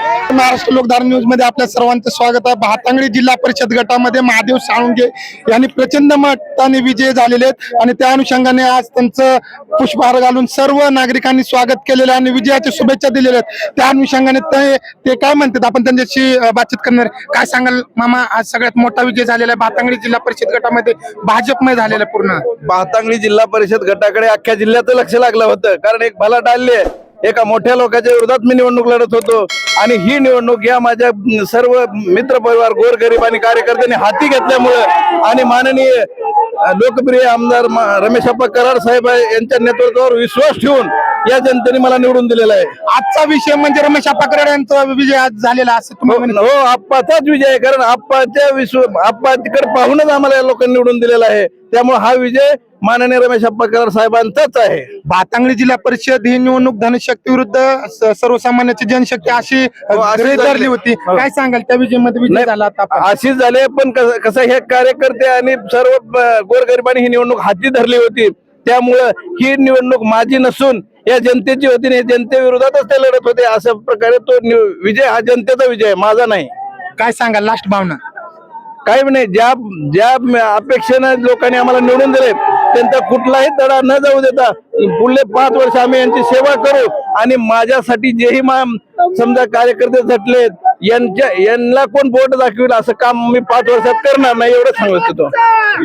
महाराष्ट्र लोकधार न्यूजमध्ये आपल्या सर्वांचं स्वागत आहे. भातांगडी जिल्हा परिषद गटामध्ये महादेव साळुंगे यांनी प्रचंड मताने विजय झालेले आहेत आणि त्या अनुषंगाने आज त्यांचं पुष्पहार घालून सर्व नागरिकांनी स्वागत केलेलं आणि विजयाच्या शुभेच्छा दिलेल्या आहेत. त्या अनुषंगाने ते ते काय म्हणतात? आपण त्यांच्याशी बातचीत करणार काय सांगाल मामा? आज सगळ्यात मोठा विजय झालेला आहे. भातांगडी जिल्हा परिषद गटामध्ये भाजपमय झालेला आहे पूर्ण. भातांगडी जिल्हा परिषद गटाकडे अख्ख्या जिल्ह्याचं लक्ष लागलं होतं. कारण एक भला डालले एका मोठ्या लोकांच्या विरोधात मी निवडणूक लढत होतो. आणि ही निवडणूक या माझ्या सर्व मित्र परिवार गोरगरीब आणि कार्यकर्त्यांनी हाती घेतल्यामुळं आणि माननीय लोकप्रिय आमदार रमेश रमेशप्पा कराड साहेब यांच्या नेतृत्वावर विश्वास ठेवून या जनतेने मला निवडून दिलेला आहे आजचा विषय म्हणजे रमेश अप्पाकरड यांचा विजय आज झालेला असं तुम्ही हो म्हणता. हो, आप्पाचाच विजय आहे कारण आप्पाच्या विश्व आप्पा तिकडे पाहूनच आम्हाला या लोकांनी निवडून दिलेला आहे त्यामुळे हा विजय माननीय रमेश कराड साहेबांचाच आहे भातांगडी जिल्हा परिषद ही निवडणूक धनशक्ती विरुद्ध स- सर्वसामान्याची जनशक्ती अशी हो, अशी गृहीत. धरली होती हो. काय सांगाल त्या विजयमध्ये विजय नाही, झाला आता आपण? अशीच झाले पण कसं कसं हे कार्यकर्ते आणि सर्व गोरगरिबांनी ही निवडणूक हाती धरली होती त्यामुळं ही निवडणूक माझी नसून या जनतेची होती आणि जनतेविरोधातच ते लढत होते. अशा प्रकारे तो विजय हा जनतेचा विजय माझा नाही. काय सांगाल लास्ट भावना? काही नाही ज्या ज्या अपेक्षेनं लोकांनी आम्हाला निवडून दिले त्यांचा कुठलाही तडा न जाऊ देता पुढले पाच वर्ष आम्ही यांची सेवा करू आणि माझ्यासाठी जेही मा समजा कार्यकर्ते झटलेत यांच्या यांना कोण बोट दाखवेल असं काम मी पाच वर्षात करणार नाही एवढं सांगत होतो